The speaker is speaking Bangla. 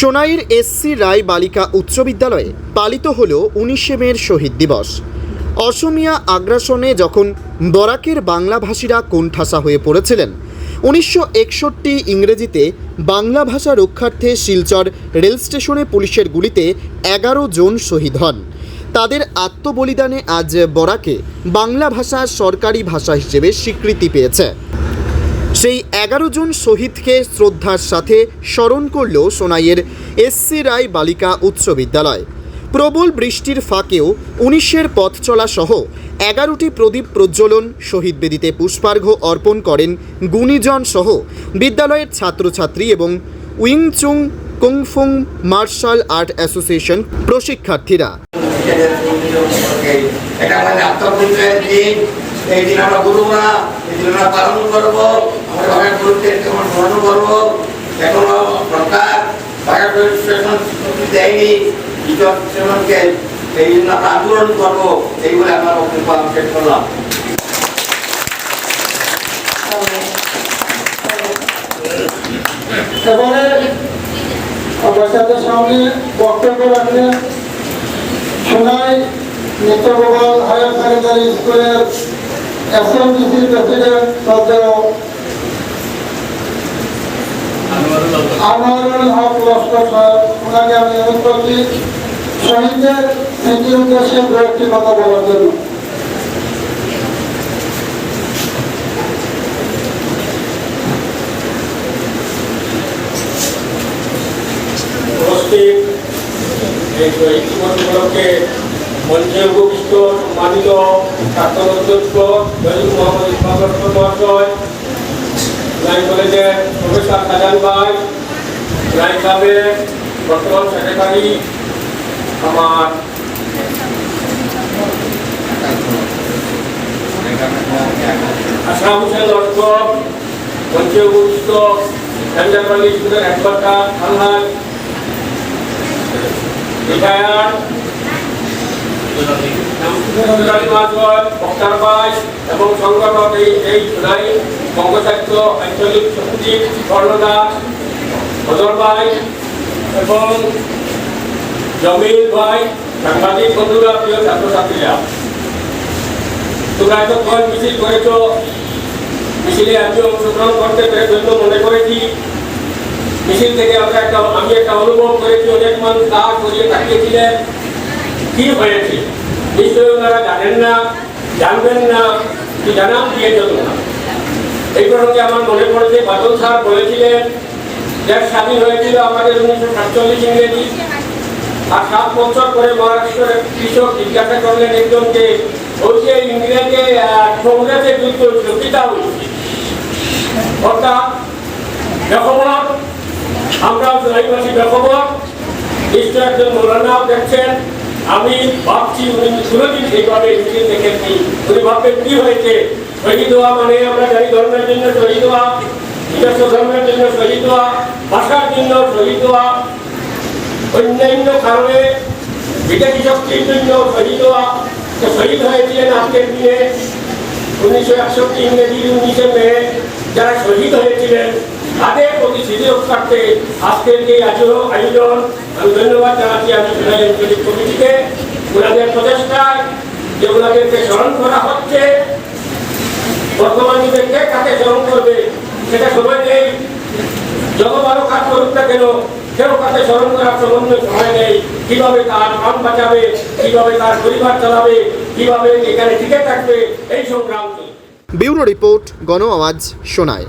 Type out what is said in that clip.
সোনাইয়ের এসসি রায় বালিকা উচ্চ বিদ্যালয়ে পালিত হল উনিশে মের শহীদ দিবস। অসমিয়া আগ্রাসনে যখন বরাকের বাংলাভাষীরা কোণঠাসা হয়ে পড়েছিলেন, উনিশশো একষট্টি ইংরেজিতে বাংলা ভাষা রক্ষার্থে শিলচর রেল স্টেশনে পুলিশের গুলিতে এগারো জন শহীদ হন। তাদের আত্মবলিদানে আজ বরাকে বাংলা ভাষা সরকারি ভাষা হিসেবে স্বীকৃতি পেয়েছে। সেই এগারো জন শহীদকে শ্রদ্ধার সাথে স্মরণ করল সোনাইয়ের এসসি রায় বালিকা উচ্চ বিদ্যালয়। প্রবল বৃষ্টির ফাঁকেও উনিশের পথ চলা সহ এগারোটি প্রদীপ প্রজ্বলন, শহীদ বেদিতে পুষ্পার্ঘ্য অর্পণ করেন গুণীজন সহ বিদ্যালয়ের ছাত্রছাত্রী এবং Wing Chun kung fu martial art association প্রশিক্ষার্থীরা। দিন। এই দিন আমরা গুরুরা এই দিন আমরা পালন করব। গুরুত্বের কেমন স্মরণ করব এখনও সরকার বাজার রেজিস্ট্রেশন স্বীকৃতি জন্য বক্তব্য রাখলেন সোনাই নিত্যগোপাল হায়ার সেকেন্ডারি স্কুলের এসএমডিসির প্রেসিডেন্ট শ্রদ্ধেয় আনোয়ারুল হক লস্কর সাহেব ওনাকে আমি অনুরোধ করছি শহীদদের স্মৃতির উদ্দেশ্যে দু একটি কথা বলার জন্য। উপলক্ষে মঞ্চে উপবিষ্ট সম্মানিত প্রাক্তন অধ্যক্ষ শহীদ মোহাম্মদ ইসমাল মহাশয় কলেজের প্রফেসর খাজান ভাই সাহেবের বর্তমান সেক্রেটারি আমার আশরাফ হোসেন লস্কর মঞ্চে উপবিষ্ট স্কুলের রিটায়ার। বক্তার এবং সংগঠক এই এই নাই বঙ্গসাহিত্য আঞ্চলিক সচিব কর্ণদাস অজর ভাই এবং জমিল ভাই, সাংবাদিক বন্ধুরা, প্রিয় ছাত্রছাত্রীরা, তোমরা এতক্ষণ মিছিল করেছ। মিছিলে আমি অংশগ্রহণ করতে পেরে জন্য মনে করেছি। মিছিল থেকে আমরা একটা, আমি একটা অনুভব করেছি, অনেক মানুষ তা করিয়ে তাকিয়েছিলেন। কি হয়েছে? নিশ্চয়ই ওনারা জানেন না, জানবেন না কি জানান দিয়ে চলুন না। এই প্রসঙ্গে আমার মনে পড়েছে, বাদল স্যার বলেছিলেন দেশ স্বাধীন হয়েছিল আমাদের উনিশশো সাতচল্লিশ ইংরেজি। আর সাত বছর পরে মহারাষ্ট্রের কৃষক জিজ্ঞাসা করলেন একজনকে, ওই যে ইংরেজে কংগ্রেসের যুদ্ধ হয়েছিল হয়েছে অর্থাৎ বেখবর, আমরাও জয়বাসী বেখবর। নিশ্চয় একজন মৌলানাও দেখছেন। আমি ভাবছি উনি কোনোদিন সেইভাবে ইংরেজি দেখেননি। উনি ভাববেন কি হয়েছে? শহীদ হওয়া মানে আমরা জানি ধর্মের জন্য শহীদ হওয়া। নিজস্ব ধর্মের জন্য শহীদ হওয়া ভাষার জন্য শহীদ হওয়া অন্যান্য কারণে বিজেপি শক্তির জন্য শহীদ হওয়া শহীদ হয়েছিলেন আজকের দিনে উনিশশো একষট্টি ইংরেজির উনিশে মে, যারা শহীদ হয়েছিলেন, তাদের প্রতি স্মৃতি রক্ষার্থে আজকের যে আয়োজন আমি ধন্যবাদ জানাচ্ছি আমি সোনালী আঞ্চলিক কমিটিকে। ওনাদের প্রচেষ্টায় যে ওনাদেরকে স্মরণ করা হচ্ছে বর্তমান যুগে কে কাকে স্মরণ করবে সেটা সময় নেই যত ভালো কাজ করুক কেন? কেউ কাছে স্মরণ করার সমন্বয় সময় নেই? কীভাবে তার কাম বাঁচাবে? কীভাবে তার পরিবার চালাবে? কীভাবে এখানে টিকে থাকবে? এই সংগ্রাম ব্যুরো রিপোর্ট গণ আওয়াজ সোনায়